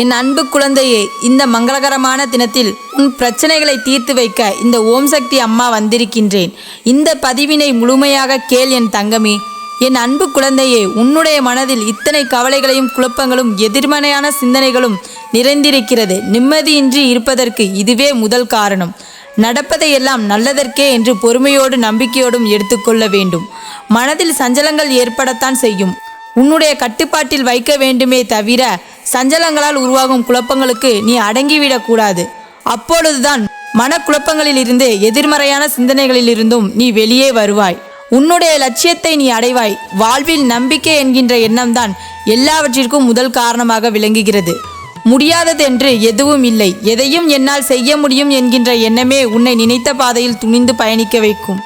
என் அன்பு குழந்தையே இந்த மங்களகரமான தினத்தில் உன் பிரச்சனைகளை தீர்த்து வைக்க இந்த ஓம் சக்தி அம்மா வந்திருக்கின்றேன். இந்த பதிவினை முழுமையாக கேள் என் தங்கமே. என் அன்பு குழந்தையே உன்னுடைய மனதில் இத்தனை கவலைகளையும் குழப்பங்களும் எதிர்மறையான சிந்தனைகளும் நிறைந்திருக்கிறது. நிம்மதியின்றி இருப்பதற்கு இதுவே முதல் காரணம். நடப்பதையெல்லாம் நல்லதற்கே என்று பொறுமையோடு நம்பிக்கையோடும் எடுத்துக்கொள்ள வேண்டும். மனதில் சஞ்சலங்கள் ஏற்படத்தான் செய்யும். உன்னுடைய கட்டுப்பாட்டில் வைக்க வேண்டுமே தவிர சஞ்சலங்களால் உருவாகும் குழப்பங்களுக்கு நீ அடங்கிவிடக்கூடாது அப்பொழுதுதான் மனக்குழப்பங்களிலிருந்து எதிர்மறையான சிந்தனைகளிலிருந்தும் நீ வெளியே வருவாய். உன்னுடைய லட்சியத்தை நீ அடைவாய். வாழ்வில் நம்பிக்கை என்கின்ற எண்ணம்தான் எல்லாவற்றிற்கும் முதல் காரணமாக விளங்குகிறது. முடியாதது என்று எதுவும் இல்லை. எதையும் என்னால் செய்ய முடியும் என்கின்ற எண்ணமே உன்னை நினைத்த பாதையில் துணிந்து பயணிக்க வைக்கும்.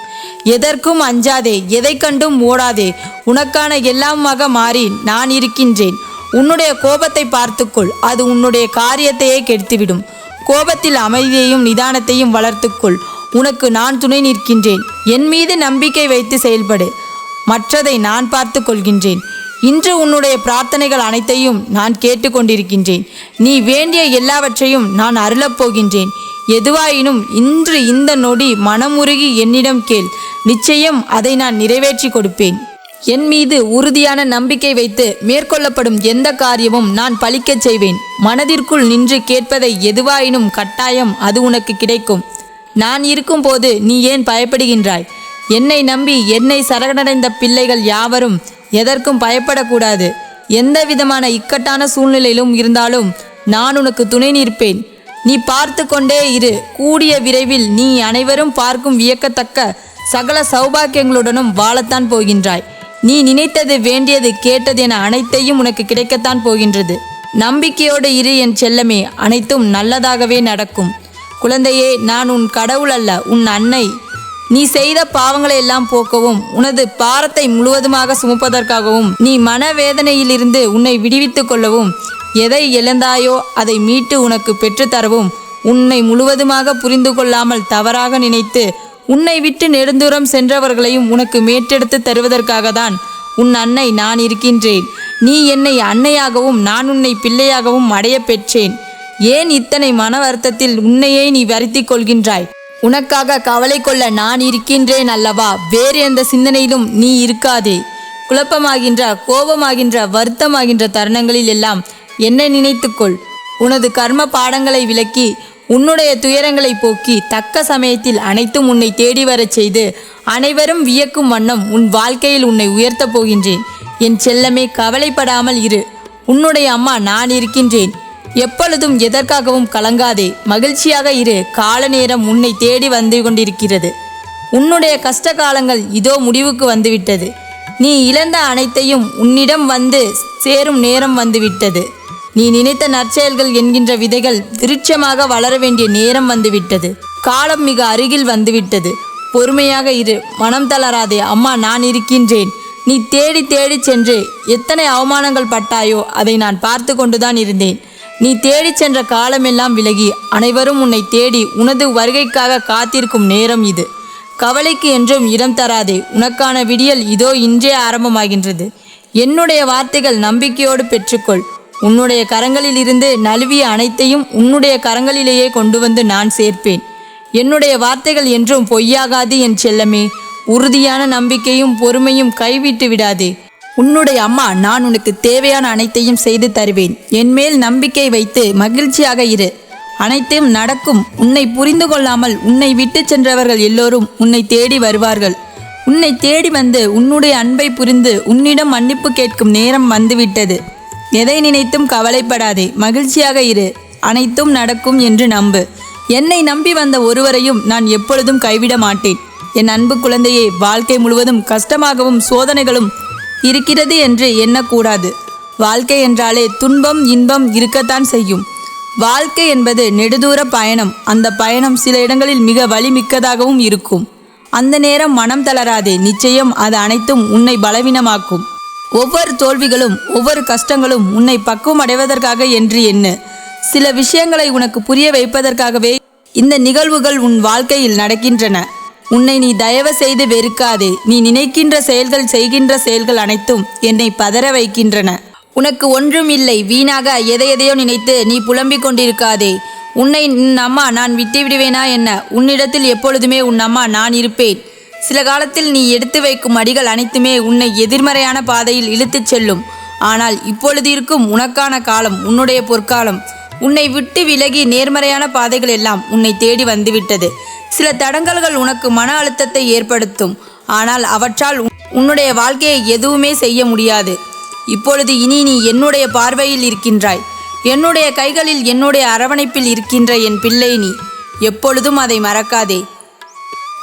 எதற்கும் அஞ்சாதே எதை கண்டும் ஓடாதே உனக்கான எல்லாமாக மாறி நான் இருக்கின்றேன். உன்னுடைய கோபத்தை பார்த்துக்கொள் அது உன்னுடைய காரியத்தையே கெடுத்துவிடும். கோபத்தில் அமைதியையும் நிதானத்தையும் வளர்த்துக்கொள் உனக்கு நான் துணை நிற்கின்றேன். என் மீது நம்பிக்கை வைத்து செயல்படு மற்றதை நான் பார்த்து கொள்கின்றேன். இன்று உன்னுடைய பிரார்த்தனைகள் அனைத்தையும் நான் கேட்டுக்கொண்டிருக்கின்றேன் நீ வேண்டிய எல்லாவற்றையும் நான் அருளப் போகின்றேன். எதுவாயினும் இன்று இந்த நொடி மனமுருகி என்னிடம் கேள். நிச்சயம் அதை நான் நிறைவேற்றி கொடுப்பேன். என் மீது உறுதியான நம்பிக்கை வைத்து மேற்கொள்ளப்படும் எந்த காரியமும் நான் பழிக்கச் செய்வேன். மனதிற்குள் நின்று கேட்பதை எதுவாயினும் கட்டாயம் அது உனக்கு கிடைக்கும். நான் இருக்கும்போது நீ ஏன் பயப்படுகின்றாய்? என்னை நம்பி என்னை சரணடைந்த பிள்ளைகள் யாவரும் எதற்கும் பயப்படக்கூடாது. எந்த விதமான இக்கட்டான சூழ்நிலையிலும் இருந்தாலும் நான் உனக்கு துணை நிற்பேன். நீ பார்த்து கொண்டே இரு. கூடிய விரைவில் நீ அனைவரும் பார்க்கும் வியக்கத்தக்க சகல சௌபாக்கியங்களுடனும் வாழத்தான் போகின்றாய். நீ நினைத்தது வேண்டியது கேட்டது என அனைத்தையும் உனக்கு கிடைக்கத்தான் போகின்றது. நம்பிக்கையோடு இரு என் செல்லமே அனைத்தும் நல்லதாகவே நடக்கும். குழந்தையே நான் உன் கடவுள் அல்ல உன் அன்னை. நீ செய்த பாவங்களை எல்லாம் போக்கவும் உனது பாரத்தை முழுவதுமாக சுமப்பதற்காகவும் நீ மனவேதனையிலிருந்து உன்னை விடுவித்துக் கொள்ளவும் எதை இழந்தாயோ அதை மீட்டு உனக்கு பெற்றுத்தரவும் உன்னை முழுவதுமாக புரிந்து கொள்ளாமல் தவறாக நினைத்து உன்னை விட்டு நெடுந்தூரம் சென்றவர்களையும் உனக்கு மேட்டெடுத்து தருவதற்காக தான் உன் அன்னை நான் இருக்கின்றேன். நீ என்னை அன்னையாகவும் நான் உன்னை பிள்ளையாகவும் அடைய பெற்றேன். ஏன் இத்தனை மன வருத்தத்தில் உன்னையே நீ வருத்தி கொள்கின்றாய்? உனக்காக கவலை கொள்ள நான் இருக்கின்றேன் அல்லவா? வேறு எந்த சிந்தனையிலும் நீ இருக்காதே. குழப்பமாகின்ற கோபமாகின்ற வருத்தமாகின்ற தருணங்களில் எல்லாம் என்ன நினைத்துக்கொள். உனது கர்ம பாடங்களை விளக்கி உன்னுடைய துயரங்களை போக்கி தக்க சமயத்தில் அனைத்தும் உன்னை தேடி வரச் செய்து அனைவரும் வியக்கும் வண்ணம் உன் வாழ்க்கையில் உன்னை உயர்த்தப் போகின்றேன். என் செல்லமே கவலைப்படாமல் இரு. உன்னுடைய அம்மா நான் இருக்கின்றேன். எப்பொழுதும் எதற்காகவும் கலங்காதே. மகிழ்ச்சியாக இரு. கால நேரம் உன்னை தேடி வந்து கொண்டிருக்கிறது. உன்னுடைய கஷ்ட காலங்கள் இதோ முடிவுக்கு வந்துவிட்டது. நீ இழந்த அனைத்தையும் உன்னிடம் வந்து சேரும் நேரம் வந்துவிட்டது. நீ நினைத்த நற்செயல்கள் என்கின்ற விதைகள் விருட்சமாக வளர வேண்டிய நேரம் வந்துவிட்டது. காலம் மிக அருகில் வந்துவிட்டது. பொறுமையாக இரு. மனம் தளராதே. அம்மா நான் இருக்கின்றேன். நீ தேடி தேடி சென்று எத்தனை அவமானங்கள் பட்டாயோ அதை நான் பார்த்து கொண்டுதான் இருந்தேன். நீ தேடிச் சென்ற காலமெல்லாம் விலகி அனைவரும் உன்னை தேடி உனது வருகைக்காக காத்திருக்கும் நேரம் இது. கவலைக்கு என்றும் இடம் தராதே. உனக்கான விடியல் இதோ இன்றே ஆரம்பமாகின்றது. என்னுடைய வார்த்தைகள் நம்பிக்கையோடு பெற்றுக்கொள். உன்னுடைய கரங்களில் இருந்து நழுவிய அனைத்தையும் உன்னுடைய கரங்களிலேயே கொண்டு வந்து நான் சேர்ப்பேன். என்னுடைய வார்த்தைகள் என்றும் பொய்யாகாது என் செல்லமே. உறுதியான நம்பிக்கையும் பொறுமையும் கைவிட்டு விடாதே. உன்னுடைய அம்மா நான் உனக்கு தேவையான அனைத்தையும் செய்து தருவேன். என்மேல் நம்பிக்கை வைத்து மகிழ்ச்சியாக இரு. அனைத்தையும் நடக்கும். உன்னை புரிந்து கொள்ளாமல் உன்னை விட்டு சென்றவர்கள் எல்லோரும் உன்னை தேடி வருவார்கள். உன்னை தேடி வந்து உன்னுடைய அன்பை புரிந்து உன்னிடம் மன்னிப்பு கேட்கும் நேரம் வந்துவிட்டது. எதை நினைத்தும் கவலைப்படாதே. மகிழ்ச்சியாக இரு. அனைத்தும் நடக்கும் என்று நம்பு. என்னை நம்பி வந்த ஒருவரையும் நான் எப்பொழுதும் கைவிட மாட்டேன். என் அன்பு குழந்தையே வாழ்க்கை முழுவதும் கஷ்டமாகவும் சோதனைகளும் இருக்கிறது என்று எண்ணக்கூடாது. வாழ்க்கை என்றாலே துன்பம் இன்பம் இருக்கத்தான் செய்யும். வாழ்க்கை என்பது நெடுதூர பயணம். அந்த பயணம் சில இடங்களில் மிக வலிமிக்கதாகவும் இருக்கும். அந்த நேரம் மனம் தளராதே. நிச்சயம் அது அனைத்தும் உன்னை பலவீனமாக்கும். ஒவ்வொரு தோல்விகளும் ஒவ்வொரு கஷ்டங்களும் உன்னை பக்குவம் அடைவதற்காக என்று எண்ணு. சில விஷயங்களை உனக்கு புரிய வைப்பதற்காகவே இந்த நிகழ்வுகள் உன் வாழ்க்கையில் நடக்கின்றன. உன்னை நீ தயவு செய்து வெறுக்காதே. நீ நினைக்கின்ற செயல்கள் செய்கின்ற செயல்கள் அனைத்தும் என்னை பதற வைக்கின்றன. உனக்கு ஒன்றும் இல்லை. வீணாக எதை எதையோ நினைத்து நீ புலம்பிக் கொண்டிருக்காதே. உன்னை உன் அம்மா நான் விட்டு விடுவேனா என்ன? உன்னிடத்தில் எப்பொழுதுமே உன் அம்மா நான் இருப்பேன். சில காலத்தில் நீ எடுத்து வைக்கும் அடிகள் அனைத்துமே உன்னை எதிர்மறையான பாதையில் இழுத்துச் செல்லும். ஆனால் இப்பொழுது இருக்கும் உனக்கான காலம் உன்னுடைய பொற்காலம். உன்னை விட்டு விலகி நேர்மறையான பாதைகள் எல்லாம் உன்னை தேடி வந்துவிட்டது. சில தடங்கல்கள் உனக்கு மன அழுத்தத்தை ஏற்படுத்தும். ஆனால் அவற்றால் உன்- உன்னுடைய வாழ்க்கையை எதுவுமே செய்ய முடியாது. இப்பொழுது இனி நீ என்னுடைய பார்வையில் இருக்கின்றாய். என்னுடைய கைகளில் என்னுடைய அரவணைப்பில் இருக்கின்ற என் பிள்ளை நீ. எப்பொழுதும் அதை மறக்காதே.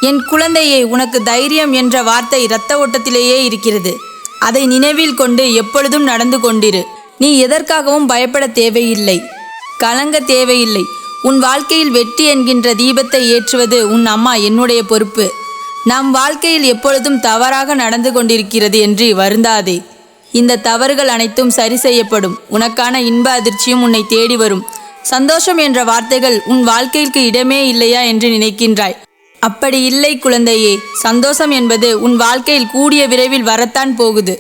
என் குழந்தையை உனக்கு தைரியம் என்ற வார்த்தை இரத்த ஓட்டத்திலேயே இருக்கிறது. அதை நினைவில் கொண்டு எப்பொழுதும் நடந்து கொண்டிரு. நீ எதற்காகவும் பயப்பட தேவையில்லை. கலங்க தேவையில்லை. உன் வாழ்க்கையில் வெற்றி என்கின்ற தீபத்தை ஏற்றுவது உன் அம்மா என்னுடைய பொறுப்பு. நம் வாழ்க்கையில் எப்பொழுதும் தவறாக நடந்து கொண்டிருக்கிறது என்று வருந்தாதே. இந்த தவறுகள் அனைத்தும் சரி செய்யப்படும். உனக்கான இன்ப அதிர்ச்சியும் உன்னை தேடி வரும். சந்தோஷம் என்ற வார்த்தைகள் உன் வாழ்க்கைக்கு இடமே இல்லையா என்று நினைக்கின்றாய். அப்படி இல்லை குழந்தையே சந்தோஷம் என்பது உன் வாழ்க்கையில் கூடிய விரைவில் வரத்தான் போகுது.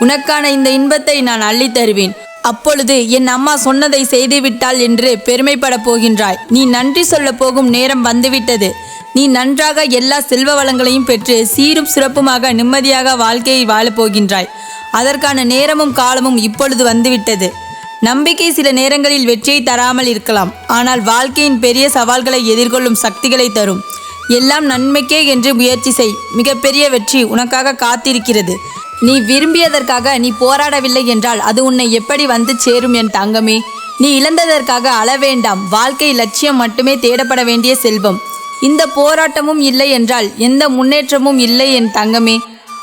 உனக்கான இந்த இன்பத்தை நான் அள்ளி தருவேன். அப்பொழுது என் அம்மா சொன்னதை செய்துவிட்டாள் என்று பெருமைப்படப் போகின்றாய். நீ நன்றி சொல்ல போகும் நேரம் வந்துவிட்டது. நீ நன்றாக எல்லா செல்வ வளங்களையும் பெற்று சீரும் சிறப்புமாக நிம்மதியாக வாழ்க்கையை வாழப் போகின்றாய். அதற்கான நேரமும் காலமும் இப்பொழுது வந்துவிட்டது. நம்பிக்கை சில நேரங்களில் வெற்றியை தராமல் இருக்கலாம். ஆனால் வாழ்க்கையின் பெரிய சவால்களை எதிர்கொள்ளும் சக்திகளை தரும். எல்லாம் நன்மைக்கே என்று முயற்சி செய். மிகப்பெரிய வெற்றி உனக்காக காத்திருக்கிறது. நீ விரும்பியதற்காக நீ போராடவில்லை என்றால் அது உன்னை எப்படி வந்து சேரும் என் தங்கமே? நீ இழந்ததற்காக அள வேண்டாம். வாழ்க்கை லட்சியம் மட்டுமே தேடப்பட வேண்டிய செல்வம். இந்த போராட்டமும் இல்லை என்றால் எந்த முன்னேற்றமும் இல்லை என் தங்கமே.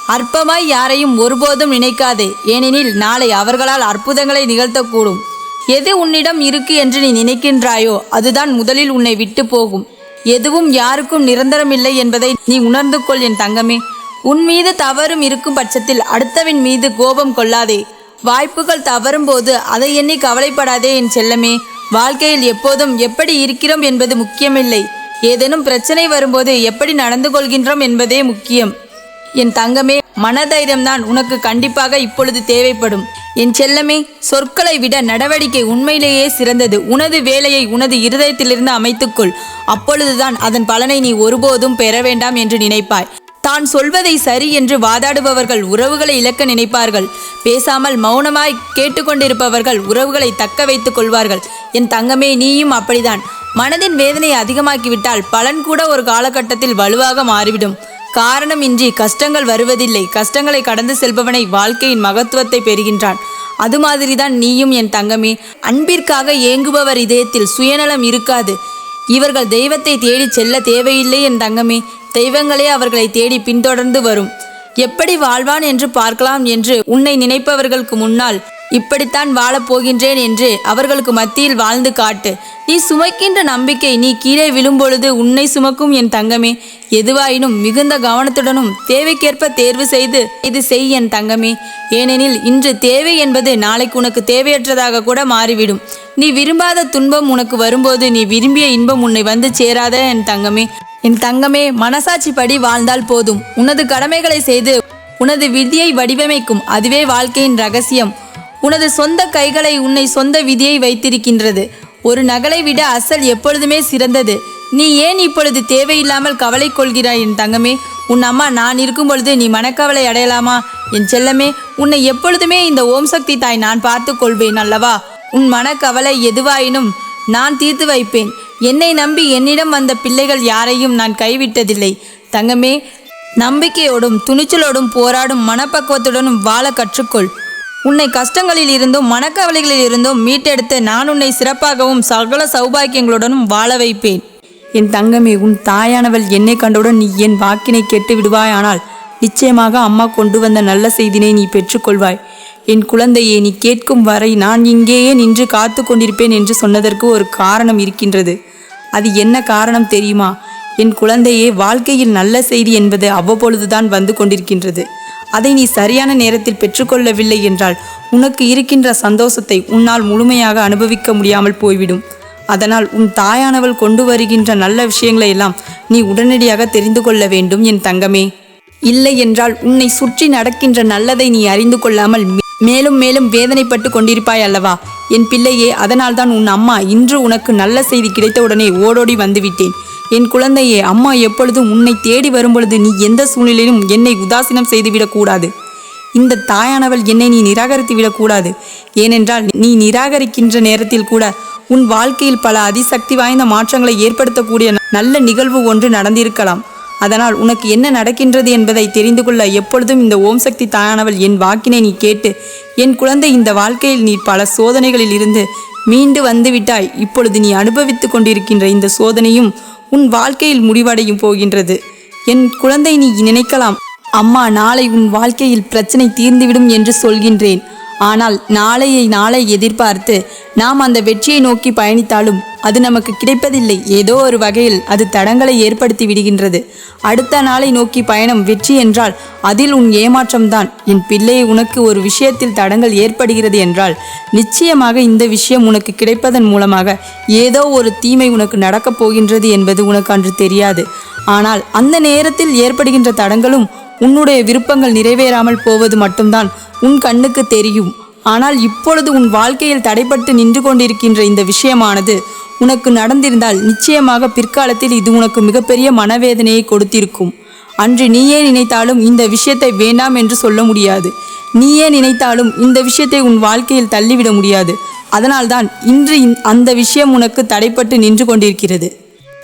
அற்பமாய் யாரையும் ஒருபோதும் நினைக்காதே. ஏனெனில் நாளை அவர்களால் அற்புதங்களை நிகழ்த்தக்கூடும். எது உன்னிடம் இருக்கு என்று நீ நினைக்கின்றாயோ அதுதான் முதலில் உன்னை விட்டு போகும். எதுவும் யாருக்கும் நிரந்தரமில்லை என்பதை நீ உணர்ந்து கொள் என் தங்கமே. உன் மீது தவறும் இருக்கும் பட்சத்தில் அடுத்தவன் மீது கோபம் கொள்ளாதே. வாய்ப்புகள் தவறும் போது அதை எண்ணி கவலைப்படாதே என் செல்லமே. வாழ்க்கையில் எப்போதும் எப்படி இருக்கிறோம் என்பது முக்கியமில்லை. ஏதேனும் பிரச்சனை வரும்போது எப்படி நடந்து கொள்கின்றோம் என்பதே முக்கியம். என் தங்கமே மனதைரியம்தான் உனக்கு கண்டிப்பாக இப்பொழுது தேவைப்படும். என் செல்லமே சொற்களை விட நடவடிக்கை உண்மையிலேயே சிறந்தது. உனது வேலையை உனது இருதயத்திலிருந்து அமைத்துக்கொள். அப்பொழுதுதான் அதன் பலனை நீ ஒருபோதும் பெற வேண்டாம் என்று நினைப்பாய். தான் சொல்வதை சரி என்று வாதாடுபவர்கள் உறவுகளை இழக்க நினைப்பார்கள். பேசாமல் மௌனமாய் கேட்டுக்கொண்டிருப்பவர்கள் உறவுகளை தக்க வைத்துக் கொள்வார்கள். என் தங்கமே நீயும் அப்படிதான் மனதின் வேதனை அதிகமாக்கிவிட்டால் பலன் கூட ஒரு காலகட்டத்தில் வலுவாக மாறிவிடும். காரணமின்றி கஷ்டங்கள் வருவதில்லை. கஷ்டங்களை கடந்து செல்பவனை வாழ்க்கையின் மகத்துவத்தை பெறுகின்றான். அது மாதிரிதான் நீயும் என் தங்கமே. அன்பிற்காக ஏங்குபவர் இதயத்தில் சுயநலம் இருக்காது. இவர்கள் தெய்வத்தை தேடி செல்ல தேவையில்லை என் தங்கமே. தெய்வங்களே அவர்களை தேடி பின்தொடர்ந்து வரும். எப்படி வாழ்வான் என்று பார்க்கலாம் என்று உன்னை நினைப்பவர்களுக்கு முன்னால் இப்படித்தான் வாழப்போகின்றேன் என்று அவர்களுக்கு மத்தியில் வாழ்ந்து காட்டு. நீ சுமைக்கின்ற நம்பிக்கை நீ கீழே விழும்பொழுது உன்னை சுமக்கும் என் தங்கமே. எதுவாயினும் மிகுந்த கவனத்துடனும் தேவைக்கேற்ப தேர்வு செய்து இது செய் என் தங்கமே. ஏனெனில் இன்று தேவை என்பது நாளைக்கு உனக்கு தேவையற்றதாக கூட மாறிவிடும். நீ விரும்பாத துன்பம் உனக்கு வரும்போது நீ விரும்பிய இன்பம் உன்னை வந்து சேராத என் தங்கமே. என் தங்கமே மனசாட்சிப்படி வாழ்ந்தால் போதும். உனது கடமைகளை செய்து உனது விதியை வடிவமைக்கும் அதுவே வாழ்க்கையின் ரகசியம். உனது சொந்த கைகளை உன்னை சொந்த விதியை வைத்திருக்கின்றது. ஒரு நகலை விட அசல் எப்பொழுதுமே சிறந்தது. நீ ஏன் இப்பொழுது தேவையில்லாமல் கவலை கொள்கிறாய் என் தங்கமே? உன் அம்மா நான் இருக்கும் பொழுது நீ மனக்கவலை அடையலாமா? என் செல்லமே உன்னை எப்பொழுதுமே இந்த ஓம் சக்தி தாய் நான் பார்த்து கொள்வேன் அல்லவா? உன் மனக்கவலை எதுவாயினும் நான் தீர்த்து வைப்பேன். என்னை நம்பி என்னிடம் வந்த பிள்ளைகள் யாரையும் நான் கைவிட்டதில்லை. தங்கமே நம்பிக்கையோடும் துணிச்சலோடும் போராடும் மனப்பக்குவத்துடனும் வாழ கற்றுக்கொள். உன்னை கஷ்டங்களில் இருந்தும் மனக்கவலைகளில் இருந்தும் மீட்டெடுத்து நான் உன்னை சிறப்பாகவும் சகல சௌபாக்கியங்களுடனும் வாழ வைப்பேன். என் தங்கமே உன் தாயானவள் என்னை கண்டவுடன் நீ என் வாக்கினை கேட்டு விடுவாயானால் நிச்சயமாக அம்மா கொண்டு வந்த நல்ல செய்தினை நீ பெற்றுக்கொள்வாய். என் குழந்தையே நீ கேட்கும் வரை நான் இங்கேயே நின்று காத்து கொண்டிருப்பேன் என்று சொன்னதற்கு ஒரு காரணம் இருக்கின்றது. அது என்ன காரணம் தெரியுமா? என் குழந்தையே வாழ்க்கையில் நல்ல செய்தி என்பது அவ்வப்பொழுதுதான் வந்து கொண்டிருக்கின்றது. அதை நீ சரியான நேரத்தில் பெற்றுக்கொள்ளவில்லை என்றால் உனக்கு இருக்கின்ற சந்தோஷத்தை உன்னால் முழுமையாக அனுபவிக்க முடியாமல் போய்விடும். அதனால் உன் தாயானவள் கொண்டு வருகின்ற நல்ல விஷயங்களை எல்லாம் நீ உடனடியாக தெரிந்து கொள்ள வேண்டும் என் தங்கமே. இல்லை என்றால் உன்னை சுற்றி நடக்கின்ற நல்லதை நீ அறிந்து கொள்ளாமல் மேலும் மேலும் வேதனைப்பட்டு கொண்டிருப்பாய் அல்லவா? என் பிள்ளையே அதனால்தான் உன் அம்மா இன்று உனக்கு நல்ல செய்தி கிடைத்தவுடனே ஓடோடி வந்துவிட்டேன். என் குழந்தையே அம்மா எப்பொழுதும் உன்னை தேடி வரும்பொழுது நீ எந்த சூழ்நிலையிலும் என்னை உதாசீனம் செய்துவிடக்கூடாது. இந்த தாயானவள் என்னை நீ நிராகரித்து விடக்கூடாது. ஏனென்றால் நீ நிராகரிக்கின்ற நேரத்தில் கூட உன் வாழ்க்கையில் பல அதிசக்தி வாய்ந்த மாற்றங்களை ஏற்படுத்தக்கூடிய நல்ல நிகழ்வு ஒன்று நடந்திருக்கலாம். அதனால் உனக்கு என்ன நடக்கின்றது என்பதை தெரிந்து கொள்ள எப்பொழுதும் இந்த ஓம் சக்தி தாயானவள் என் வாக்கினை நீ கேட்டு என் குழந்தை இந்த வாழ்க்கையில் நீ பல சோதனைகளில் இருந்து மீண்டு வந்துவிட்டாய். இப்பொழுது நீ அனுபவித்துக் கொண்டிருக்கின்ற இந்த சோதனையும் உன் வாழ்க்கையில் முடிவடையும் போகின்றது. என் குழந்தை நீ நினைக்கலாம் அம்மா நாளை உன் வாழ்க்கையில் பிரச்சனை தீர்ந்துவிடும் என்று சொல்கின்றேன். ஆனால் நாளையை நாளை எதிர்பார்த்து நாம் அந்த வெற்றியை நோக்கி பயணித்தாலும் அது நமக்கு கிடைப்பதில்லை. ஏதோ ஒரு வகையில் அது தடங்களை ஏற்படுத்தி விடுகின்றது. அடுத்த நாளை நோக்கி பயணம் வெற்றி என்றால் அதில் உன் ஏமாற்றம்தான். என் பிள்ளையை உனக்கு ஒரு விஷயத்தில் தடங்கள் ஏற்படுகிறது என்றால் நிச்சயமாக இந்த விஷயம் உனக்கு கிடைப்பதன் மூலமாக ஏதோ ஒரு தீமை உனக்கு நடக்கப் போகின்றது என்பது உனக்கு அன்று தெரியாது. ஆனால் அந்த நேரத்தில் ஏற்படுகின்ற தடங்களும் உன்னுடைய விருப்பங்கள் நிறைவேறாமல் போவது மட்டும்தான் உன் கண்ணுக்கு தெரியும். ஆனால் இப்பொழுது உன் வாழ்க்கையில் தடைப்பட்டு நின்று கொண்டிருக்கின்ற இந்த விஷயமானது உனக்கு நடந்திருந்தால் நிச்சயமாக பிற்காலத்தில் இது உனக்கு மிகப்பெரிய மனவேதனையை கொடுத்திருக்கும். அன்று நீயே நினைத்தாலும் இந்த விஷயத்தை வேண்டாம் என்று சொல்ல முடியாது. நீயே நினைத்தாலும் இந்த விஷயத்தை உன் வாழ்க்கையில் தள்ளிவிட முடியாது. அதனால்தான் இன்று அந்த விஷயம் உனக்கு தடைப்பட்டு நின்று கொண்டிருக்கிறது.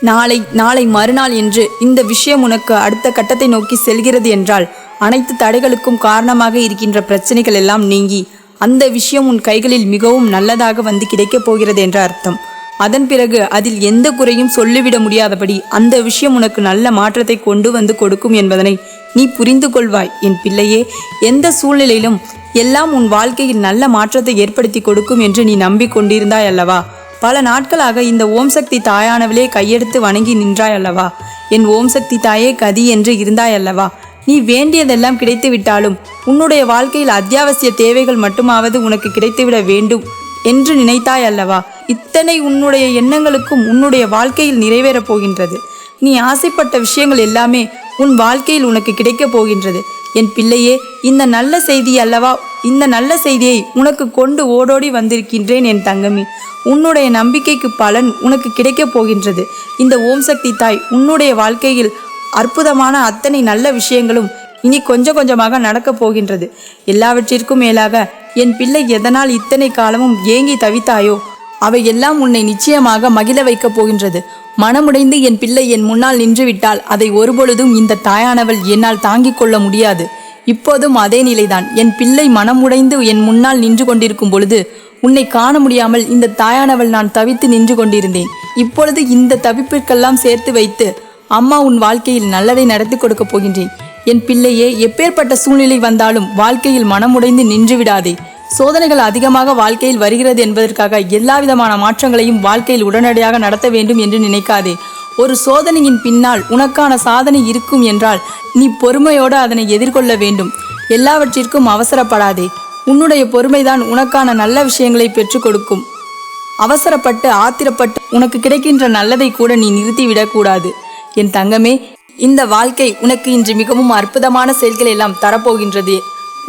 நாளை நாளை மறுநாள் என்று இந்த விஷயம் உனக்கு அடுத்த கட்டத்தை நோக்கி செல்கிறது என்றால் அனைத்து தடைகளுக்கும் காரணமாக இருக்கின்ற பிரச்சனைகள் எல்லாம் நீங்கி அந்த விஷயம் உன் கைகளில் மிகவும் நல்லதாக வந்து கிடைக்கப் போகிறது என்ற அர்த்தம். அதன் பிறகு அதில் எந்த குறையும் சொல்லிவிட முடியாதபடி அந்த விஷயம் உனக்கு நல்ல மாற்றத்தை கொண்டு வந்து கொடுக்கும் என்பதனை நீ புரிந்து கொள்வாய். என் பிள்ளையே எந்த சூழ்நிலையிலும் எல்லாம் உன் வாழ்க்கையில் நல்ல மாற்றத்தை ஏற்படுத்தி கொடுக்கும் என்று நீ நம்பிக்கொண்டிருந்தாய் அல்லவா? பல நாட்களாக இந்த ஓம் சக்தி தாயானவளே கையெடுத்து வணங்கி நின்றாய் அல்லவா என் ஓம் சக்தி தாயே கதி என்று இருந்தாய் அல்லவா நீ வேண்டியதெல்லாம் கிடைத்து விட்டாலும் உன்னுடைய வாழ்க்கையில் அத்தியாவசிய தேவைகள் மட்டுமாவது உனக்கு கிடைத்துவிட வேண்டும் என்று நினைத்தாய் அல்லவா இத்தனை உன்னுடைய எண்ணங்களுக்கும் உன்னுடைய வாழ்க்கையில் நிறைவேறப் போகின்றது. நீ ஆசைப்பட்ட விஷயங்கள் எல்லாமே உன் வாழ்க்கையில் உனக்கு கிடைக்கப் போகின்றது. என் பிள்ளையே இந்த நல்ல செய்தி அல்லவா? இந்த நல்ல செய்தியை உனக்கு கொண்டு ஓடோடி வந்திருக்கின்றேன் என் தங்கமி. உன்னுடைய நம்பிக்கைக்கு பலன் உனக்கு கிடைக்கப் போகின்றது. இந்த ஓம் சக்தி தாய் உன்னுடைய வாழ்க்கையில் அற்புதமான அத்தனை நல்ல விஷயங்களும் இனி கொஞ்சம் கொஞ்சமாக நடக்கப் போகின்றது. எல்லாவற்றிற்கும் மேலாக என் பிள்ளை எதனால் இத்தனை காலமும் ஏங்கி தவித்தாயோ அவை எல்லாம் உன்னை நிச்சயமாக மகிழ வைக்கப் போகின்றது. மனமுடைந்து என் பிள்ளை என் முன்னால் நின்றுவிட்டால் அதை ஒருபொழுதும் இந்த தாயானவள் என்னால் தாங்கிக் கொள்ள முடியாது. இப்போதும் அதே நிலைதான். என் பிள்ளை மனமுடைந்து என் முன்னால் நின்று கொண்டிருக்கும் பொழுது உன்னை காண முடியாமல் இந்த தாயானவள் நான் தவித்து நின்று கொண்டிருந்தேன். இப்பொழுது இந்த தவிப்பிற்கெல்லாம் சேர்த்து வைத்து அம்மா உன் வாழ்க்கையில் நல்லதை நடத்தி கொடுக்கப் போகின்றேன். என் பிள்ளையே எப்பேற்பட்ட சூழ்நிலை வந்தாலும் வாழ்க்கையில் மனமுடைந்து நின்று விடாதே. சோதனைகள் அதிகமாக வாழ்க்கையில் வருகிறது என்பதற்காக எல்லாவிதமான மாற்றங்களையும் வாழ்க்கையில் உடனடியாக நடத்த வேண்டும் என்று நினைக்காதே. ஒரு சோதனையின் பின்னால் உனக்கான சாதனை இருக்கும் என்றால் நீ பொறுமையோடு அதனை எதிர்கொள்ள வேண்டும். எல்லாவற்றிற்கும் அவசரப்படாதே. உன்னுடைய பொறுமைதான் உனக்கான நல்ல விஷயங்களை பெற்றுக் கொடுக்கும். அவசரப்பட்டு ஆத்திரப்பட்டு உனக்கு கிடைக்கின்ற நல்லதை கூட நீ நிறுத்திவிடக்கூடாது என் தங்கமே இந்த வாழ்க்கை உனக்கு இன்று மிகவும் அற்புதமான செயல்களை எல்லாம் தரப்போகின்றது.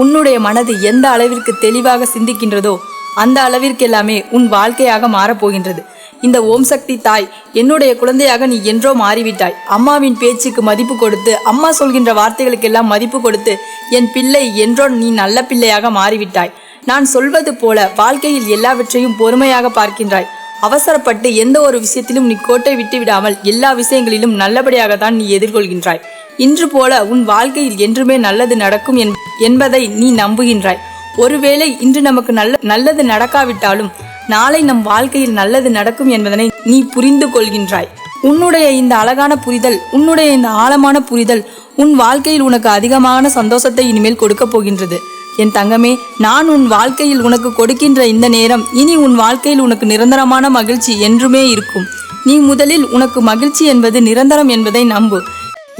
உன்னுடைய மனது எந்த அளவிற்கு தெளிவாக சிந்திக்கின்றதோ அந்த அளவிற்கு எல்லாமே உன் வாழ்க்கையாக மாறப்போகின்றது. இந்த ஓம் சக்தி தாய் என்னுடைய குழந்தையாக நீ என்றோ மாறிவிட்டாய். அம்மாவின் பேச்சுக்கு மதிப்பு கொடுத்து அம்மா சொல்கின்ற வார்த்தைகளுக்கெல்லாம் மதிப்பு கொடுத்து என் பிள்ளை என்றோ நீ நல்ல பிள்ளையாக மாறிவிட்டாய். நான் சொல்வது போல வாழ்க்கையில் எல்லாவற்றையும் பொறுமையாக பார்க்கின்றாய். அவசரப்பட்டு எந்த ஒரு விஷயத்திலும் நீ கோட்டை விட்டு விடாமல் எல்லா விஷயங்களிலும் நல்லபடியாக தான் நீ எதிர்கொள்கின்றாய். இன்று போல உன் வாழ்க்கையில் என்றுமே நல்லது நடக்கும் என்- என்பதை நீ நம்புகின்றாய். ஒருவேளை இன்று நமக்கு நல்ல நல்லது நடக்காவிட்டாலும் நாளை நம் வாழ்க்கையில் நல்லது நடக்கும் என்பதனை நீ புரிந்து கொள்கின்றாய். உன்னுடைய இந்த அழகான புரிதல் உன்னுடைய இந்த ஆழமான புரிதல் உன் வாழ்க்கையில் உனக்கு அதிகமான சந்தோஷத்தை இனிமேல் கொடுக்கப் போகின்றது. என் தங்கமே நான் உன் வாழ்க்கையில் உனக்கு கொடுக்கின்ற இந்த நேரம் இனி உன் வாழ்க்கையில் உனக்கு நிரந்தரமான மகிழ்ச்சி என்றுமே இருக்கும். நீ முதலில் உனக்கு மகிழ்ச்சி என்பது நிரந்தரம் என்பதை நம்பு.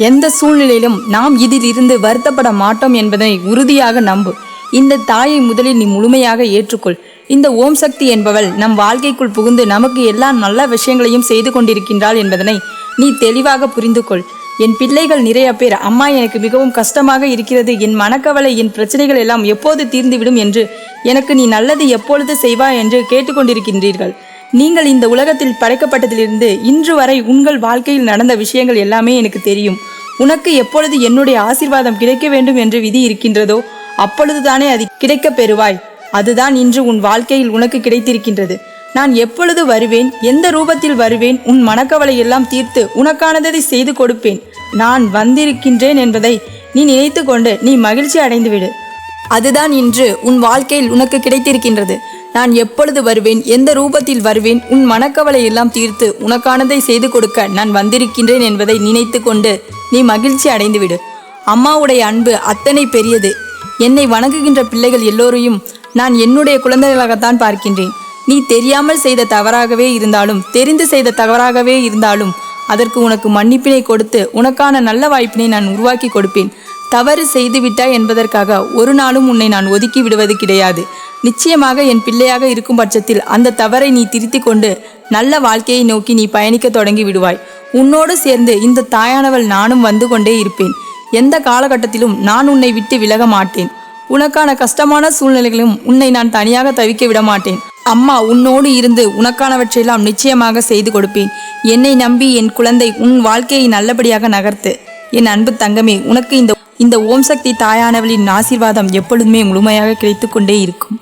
எந்த சூழ்நிலையிலும் நாம் இதில் இருந்து வருத்தப்பட மாட்டோம் என்பதை உறுதியாக நம்பு. இந்த தாயை முதலில் நீ முழுமையாக ஏற்றுக்கொள். இந்த ஓம் சக்தி என்பவள் நம் வாழ்க்கைக்குள் புகுந்து நமக்கு எல்லா நல்ல விஷயங்களையும் செய்து கொண்டிருக்கின்றாள் என்பதனை நீ தெளிவாக புரிந்து கொள் என் பிள்ளைகள் நிறைய பேர் அம்மா எனக்கு மிகவும் கஷ்டமாக இருக்கிறது. என் மனக்கவலை என் பிரச்சனைகள் எல்லாம் எப்போது தீர்ந்துவிடும் என்று எனக்கு நீ நல்லது எப்பொழுது செய்வா என்று கேட்டுக்கொண்டிருக்கின்றீர்கள். நீங்கள் இந்த உலகத்தில் படைக்கப்பட்டதிலிருந்து இன்று வரை உங்கள் வாழ்க்கையில் நடந்த விஷயங்கள் எல்லாமே எனக்கு தெரியும். உனக்கு எப்பொழுது என்னுடைய ஆசீர்வாதம் கிடைக்க வேண்டும் என்று விதி இருக்கின்றதோ அப்பொழுதுதானே அது கிடைக்கப் பெறுவாய். அதுதான் இன்று உன் வாழ்க்கையில் உனக்கு கிடைத்திருக்கின்றது. நான் எப்பொழுது வருவேன் எந்த ரூபத்தில் வருவேன் உன் மனக்கவலை எல்லாம் தீர்த்து உனக்கானதை செய்து கொடுப்பேன். நான் வந்திருக்கின்றேன் என்பதை நீ நினைத்து கொண்டு நீ மகிழ்ச்சி அடைந்துவிடு. அதுதான் இன்று உன் வாழ்க்கையில் உனக்கு கிடைத்திருக்கின்றது. நான் எப்பொழுது வருவேன்? எந்த ரூபத்தில் வருவேன்? உன் மனக்கவலை எல்லாம் தீர்த்து உனக்கானதை செய்து கொடுக்க நான் வந்திருக்கின்றேன் என்பதை நினைத்து கொண்டு நீ மகிழ்ச்சி அடைந்துவிடு. அம்மாவுடைய அன்பு அத்தனை பெரியது. என்னை வணங்குகின்ற பிள்ளைகள் எல்லோரையும் நான் என்னுடைய குழந்தைகளாகத்தான் பார்க்கின்றேன். நீ தெரியாமல் செய்த தவறாகவே இருந்தாலும் தெரிந்து செய்த தவறாகவே இருந்தாலும் அதற்கு உனக்கு மன்னிப்பினை கொடுத்து உனக்கான நல்ல வாய்ப்பினை நான் உருவாக்கி கொடுப்பேன். தவறு செய்து விட்டாய் என்பதற்காக ஒரு நாளும் உன்னை நான் ஒதுக்கி விடுவது கிடையாது. நிச்சயமாக என் பிள்ளையாக இருக்கும் பட்சத்தில் அந்த தவறை நீ திருத்திக் கொண்டு நல்ல வாழ்க்கையை நோக்கி நீ பயணிக்க தொடங்கி விடுவாய். உன்னோடு சேர்ந்து இந்த தாயானவள் நானும் வந்து கொண்டே இருப்பேன். எந்த காலகட்டத்திலும் நான் உன்னை விட்டு விலக மாட்டேன். உனக்கான கஷ்டமான சூழ்நிலைகளும் உன்னை நான் தனியாக தவிக்க விட மாட்டேன். அம்மா உன்னோடு இருந்து உனக்கானவற்றையெல்லாம் நிச்சயமாக செய்து கொடுப்பேன். என்னை நம்பி என் குழந்தை உன் வாழ்க்கையை நல்லபடியாக நகர்த்து. என் அன்பு தங்கமே உனக்கு இந்த இந்த ஓம் சக்தி தாயானவளின் ஆசீர்வாதம் எப்பொழுதுமே முழுமையாக கிடைத்து கொண்டே இருக்கும்.